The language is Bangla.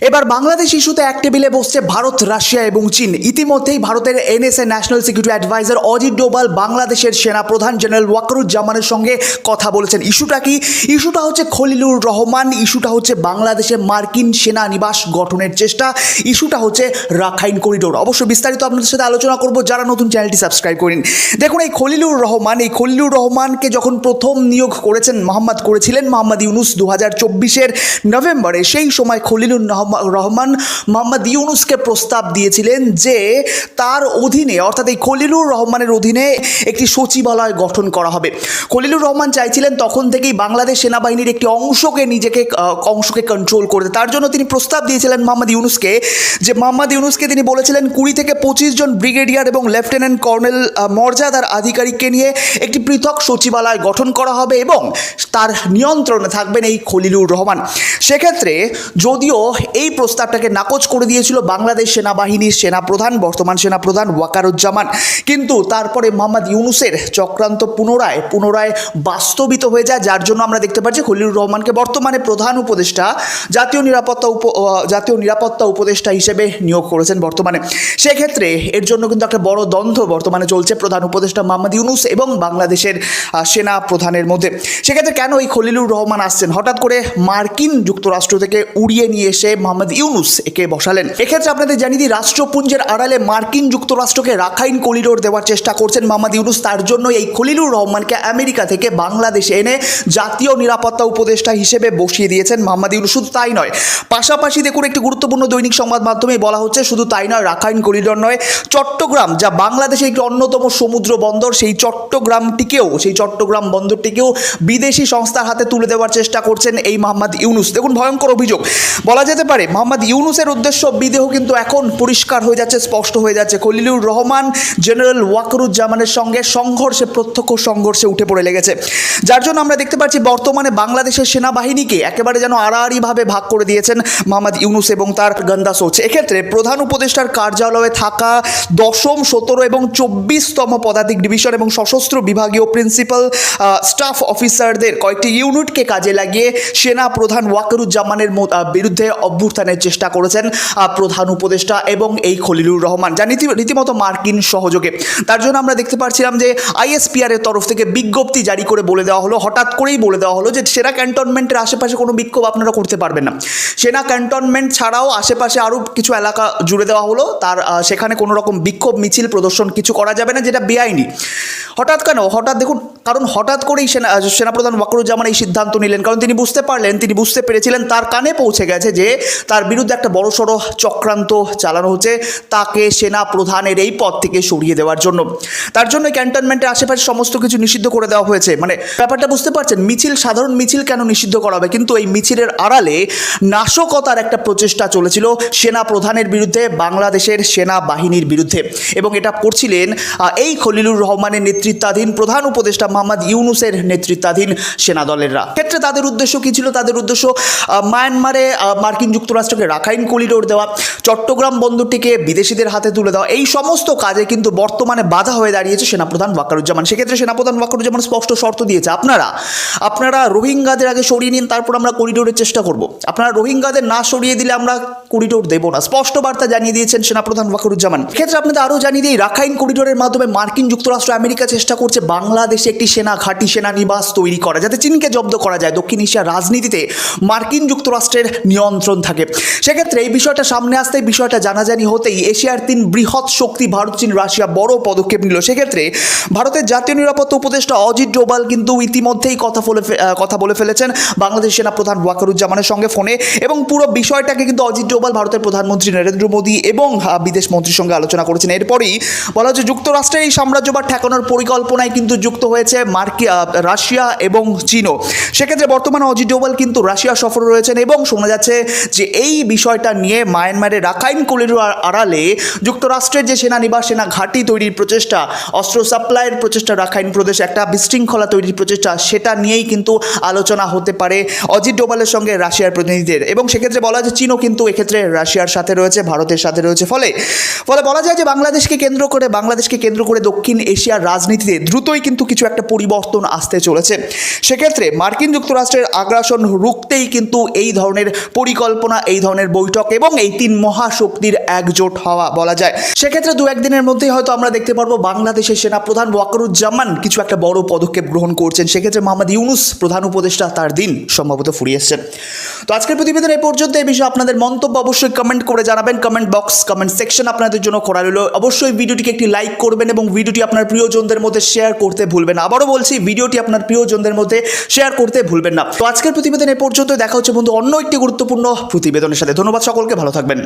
এবার বাংলাদেশ ইস্যুতে এক টেবিলে বসছে ভারত, রাশিয়া এবং চীন। ইতিমধ্যেই ভারতের NSA national security adviser Ajit Doval বাংলাদেশের সেনা প্রধান জেনারেল ওয়াকারুজ্জামানের সঙ্গে কথা বলেছেন। ইস্যুটা কি? ইস্যুটা হচ্ছে খলিলুর রহমান, ইস্যুটা হচ্ছে বাংলাদেশে মার্কিন সেনা নিবাস গঠনের চেষ্টা, ইস্যুটা হচ্ছে রাখাইন করিডোর। অবশ্য বিস্তারিত আপনাদের সাথে আলোচনা করব, যারা নতুন চ্যানেলটি সাবস্ক্রাইব করেন দেখুন, এই খলিলুর রহমান, এই খলিলুর রহমানকে যখন প্রথম নিয়োগ করেছেন, মোহাম্মদ করেছিলেন মোহাম্মদ ইউনুস দু হাজার চব্বিশের নভেম্বরে। সেই সময় খলিলুর নহম- রহমান মোহাম্মদ ইউনুসকে প্রস্তাব দিয়েছিলেন যে তার অধীনে, অর্থাৎ এই খলিলুর রহমানের অধীনে একটি সচিবালয় গঠন করা হবে। খলিলুর রহমান চাইছিলেন তখন থেকেই বাংলাদেশ সেনাবাহিনীর একটি অংশকে নিজেকে অংশকে কন্ট্রোল করতে তার জন্য তিনি প্রস্তাব দিয়েছিলেন মোহাম্মদ ইউনুসকে যে মোহাম্মদ ইউনুসকে তিনি বলেছিলেন কুড়ি থেকে পঁচিশ জন ব্রিগেডিয়ার এবং লেফটেন্যান্ট কর্নেল মর্যাদার আধিকারিককে নিয়ে একটি পৃথক সচিবালয় গঠন করা হবে এবং তার নিয়ন্ত্রণে থাকবেন এই খলিলুর রহমান। সেক্ষেত্রে যদিও এই প্রস্তাবটাকে নাকচ করে দিয়েছিল বাংলাদেশ সেনাবাহিনীর সেনাপ্রধান, বর্তমান সেনাপ্রধান ওয়াকারুজ্জামান। কিন্তু তারপরে মোহাম্মদ ইউনুসের চক্রান্ত পুনরায় পুনরায় বাস্তবিত হয়ে যায়, যার জন্য আমরা দেখতে পাচ্ছি খলিলুর রহমানকে বর্তমানে প্রধান উপদেষ্টা, জাতীয় নিরাপত্তা উপ জাতীয় নিরাপত্তা উপদেষ্টা হিসেবে নিয়োগ করেছেন বর্তমানে। সেক্ষেত্রে এর জন্য কিন্তু একটা বড় দ্বন্দ্ব বর্তমানে চলছে প্রধান উপদেষ্টা মোহাম্মদ ইউনুস এবং বাংলাদেশের সেনা প্রধানের মধ্যে। সেক্ষেত্রে কেন এই খলিলুর রহমান আসছেন? হঠাৎ করে মার্কিন যুক্তরাষ্ট্র থেকে উড়িয়ে নিয়ে এসে মোহাম্মদ ইউনুস একে বসালেন। এক্ষেত্রে আপনাদের জানিয়ে দিই, রাষ্ট্রপুঞ্জের আড়ালে মার্কিন যুক্তরাষ্ট্রকে রাখাইন করিডোর দেওয়ার চেষ্টা করছেন মোহাম্মদ ইউনুস। তার জন্য এই খলিলুর রহমানকে আমেরিকা থেকে বাংলাদেশে এনে জাতীয় নিরাপত্তা উপদেষ্টা হিসেবে বসিয়ে দিয়েছেন মোহাম্মদ ইউনুস। শুধু তাই নয়, পাশাপাশি দেখুন, একটি গুরুত্বপূর্ণ দৈনিক সংবাদ মাধ্যমে বলা হচ্ছে, শুধু তাই নয়, রাখাইন করিডোর নয়, চট্টগ্রাম, যা বাংলাদেশের একটি অন্যতম সমুদ্র বন্দর, সেই চট্টগ্রামটিকেও, সেই চট্টগ্রাম বন্দরটিকেও বিদেশি সংস্থার হাতে তুলে দেওয়ার চেষ্টা করছেন এই মোহাম্মদ ইউনুস। দেখুন, ভয়ঙ্কর অভিযোগ। বলা যেতে পারে মোহাম্মদ ইউনুসের উদ্দেশ্য বিদেহ কিন্তু এখন পরিষ্কার হয়ে যাচ্ছে স্পষ্ট হয়ে যাচ্ছে। খলিলুর রহমান জেনারেল ওয়াকরুজ্জামানের সঙ্গে সংঘর্ষে প্রত্যক্ষ সংঘর্ষে উঠে পড়ে লেগেছে। যার জন্য আমরা দেখতে পাচ্ছি বর্তমানে বাংলাদেশের সেনাবাহিনীকে একেবারে যেন আড়াআড়িভাবে ভাগ করে দিয়েছেন মোহাম্মদ ইউনুস এবং তার গন্দা সোচ। এক্ষেত্রে প্রধান উপদেষ্টার কার্যালয়ে থাকা দশম সতেরো এবং চব্বিশতম পদাতিক ডিভিশন এবং সশস্ত্র বিভাগীয় প্রিন্সিপাল স্টাফ অফিসারদের কয়েকটি ইউনিটকে কাজে লাগিয়ে সেনা প্রধান ওয়াকারুজ্জামানের বিরুদ্ধে আহ, অভ্যুত্থানের চেষ্টা করেছেন প্রধান উপদেষ্টা এবং এই খলিলুর রহমান, যা নীতি- রীতিমতো মার্কিন সহযোগে। তার জন্য আমরা দেখতে পাচ্ছিলাম যে আইএসপিআর এর তরফ থেকে বিজ্ঞপ্তি জারি করে বলে দেওয়া হলো, হঠাৎ করেই বলে দেওয়া হলো যে সেরা ক্যান্টনমেন্টের আশেপাশে কোনো বিক্ষোভ আপনারা করতে পারবেন না। সেনা ক্যান্টনমেন্ট ছাড়াও আশেপাশে আরও কিছু এলাকা জুড়ে দেওয়া হলো, তার সেখানে কোনো রকম বিক্ষোভ মিছিল প্রদর্শন কিছু করা যাবে না, যেটা বেআইনি। হঠাৎ কেন? হঠাৎ দেখুন, কারণ হঠাৎ করেই সেনা সেনাপ্রধান ওয়াকরুজ্জামান এই সিদ্ধান্ত নিলেন। কারণ তিনি বুঝতে পারলেন, তিনি বুঝতে পেরেছিলেন, তার কানে পৌঁছে গেছে যে তার বিরুদ্ধে একটা বড়সড় চক্রান্ত চালানো হচ্ছে তাকে সেনা প্রধানের এই পদ থেকে সরিয়ে দেওয়ার জন্য। তার জন্য ক্যান্টনমেন্টের আশেপাশে সমস্ত কিছু নিষিদ্ধ করে দেওয়া হয়েছে। মানে ব্যাপারটা বুঝতে পারছেন, মিছিল, সাধারণ মিছিল কেন নিষিদ্ধ করা হবে? কিন্তু এই মিছিলের আড়ালে নাশকতার একটা প্রচেষ্টা চলেছিল সেনা প্রধানের বিরুদ্ধে, বাংলাদেশের সেনা বাহিনীর বিরুদ্ধে। এবং এটা করছিলেন এই খলিলুর রহমানের নেতৃত্বাধীন প্রধান উপদেষ্টা মোহাম্মদ ইউনুসের নেতৃত্বাধীন সেনা দলেররা ক্ষেত্রে তাদের উদ্দেশ্য কী ছিল? তাদের উদ্দেশ্য মায়ানমারে মার্কিন যুক্তরাষ্ট্রকে রাখাইন করিডোর দেওয়া, চট্টগ্রাম বন্দরটিকে বিদেশিদের হাতে তুলে দেওয়া, এই সমস্ত কাজে কিন্তু বর্তমানে বাধা হয়ে দাঁড়িয়েছে সেনাপ্রধান ওয়াকারুজ্জামান। সেক্ষেত্রে সেনাপ্রধান ওয়াকারুজ্জামান স্পষ্ট শর্ত দিয়েছে, আপনারা আপনারা রোহিঙ্গাদের আগে সরিয়ে নিন, তারপর আমরা করিডোরের চেষ্টা করব। আপনারা রোহিঙ্গাদের না সরিয়ে দিলে আমরা করিডোর দেবো না। স্পষ্ট বার্তা জানিয়ে দিয়েছেন সেনাপ্রধান ওয়াকারুজ্জামান। ক্ষেত্রে আপনাদের আরও জানিয়ে দিই, রাখাইন করিডোরের মাধ্যমে মার্কিন যুক্তরাষ্ট্র আমেরিকা চেষ্টা করছে বাংলাদেশে একটি সেনা, ঘাঁটি সেনা নিবাস তৈরি করা, যাতে চীনকে জব্দ করা যায়। দক্ষিণ এশিয়ার রাজনীতিতে মার্কিন যুক্তরাষ্ট্রের নিয়ন্ত্রণ থাকে। সেক্ষেত্রে এই বিষয়টা সামনে আসতে বিষয়টা জানাজানি হতেই এশিয়ার তিন বৃহৎ শক্তি, ভারত, চীন, রাশিয়া, বড় পদক্ষেপ নিল। সেক্ষেত্রে ভারতের জাতীয় নিরাপত্তা উপদেষ্টা অজিত ডোভাল কিন্তু ইতিমধ্যেই কথা বলে কথা বলে ফেলেছেন বাংলাদেশ সেনা প্রধান ওয়াকারুজ্জামানের সঙ্গে ফোনে। এবং পুরো বিষয়টাকে কিন্তু অজিত ডোভাল, ভারতের প্রধানমন্ত্রী নরেন্দ্র মোদী এবং বিদেশ মন্ত্রীর সঙ্গে আলোচনা করেছেন। এরপরই বলা হচ্ছে, যুক্তরাষ্ট্রের এই সাম্রাজ্যবাদ ঠেকানোর পরিকল্পনায় কিন্তু যুক্ত হয়েছে মার্কি রাশিয়া এবং চীনও। সেক্ষেত্রে বর্তমানে অজিত ডোভাল কিন্তু রাশিয়া সফর রয়েছেন এবং শোনা যাচ্ছে যে এই বিষয়টা নিয়ে মায়ানমারের রাখাইন করিডোর আড়ালে যুক্তরাষ্ট্রের যে সেনানিবাস, সেনা ঘাঁটি তৈরির প্রচেষ্টা, অস্ত্র সাপ্লাইয়ের প্রচেষ্টা, রাখাইন প্রদেশে একটা বিশৃঙ্খলা তৈরির প্রচেষ্টা, সেটা নিয়েই কিন্তু আলোচনা হতে পারে অজিত ডোভালের সঙ্গে রাশিয়ার প্রতিনিধিদের। এবং সেক্ষেত্রে বলা যায় চীনও কিন্তু এক্ষেত্রে রাশিয়ার সাথে রয়েছে, ভারতের সাথে রয়েছে। ফলে ফলে বলা যায় যে বাংলাদেশকে কেন্দ্র করে, বাংলাদেশকে কেন্দ্র করে দক্ষিণ এশিয়ার রাজনীতি রাজনীতিতে দ্রুতই কিন্তু কিছু একটা পরিবর্তন আসতে চলেছে। সেক্ষেত্রে মার্কিন যুক্তরাষ্ট্রের আগ্রাসন রুখতেই কিন্তু এই ধরনের পরিকল্পনা, এই ধরনের বৈঠক এবং এই তিন মহাশক্তির একজোট হওয়া বলা যায়। সেক্ষেত্রে দু একদিনের মধ্যেই হয়তো আমরা দেখতে পারব বাংলাদেশের সেনাপ্রধান ওয়াকারুজ্জামান কিছু একটা বড় পদক্ষেপ গ্রহণ করছেন। সেক্ষেত্রে মোহাম্মদ ইউনুস প্রধান উপদেষ্টা তার দিন সম্ভবত ফুরিয়ে এসছেন। তো আজকের প্রতিবেদন এই পর্যন্ত এই বিষয়ে আপনাদের মন্তব্য অবশ্যই কমেন্ট করে জানাবেন। কমেন্ট বক্স কমেন্ট সেকশন আপনাদের জন্য করা রইল। অবশ্যই ভিডিওটিকে একটি লাইক করবেন এবং ভিডিওটি আপনার প্রিয়জনদের মধ্যে শেয়ার করতে ভুলবেন না। আবারও বলছি, ভিডিওটি আপনার প্রিয়জনদের মধ্যে শেয়ার করতে ভুলবেন না। তো আজকের প্রতিবেদন এ পর্যন্ত দেখা হচ্ছে বন্ধু অন্য একটি গুরুত্বপূর্ণ প্রতিবেদনের সাথে। ধন্যবাদ সকলকে, ভালো থাকবেন।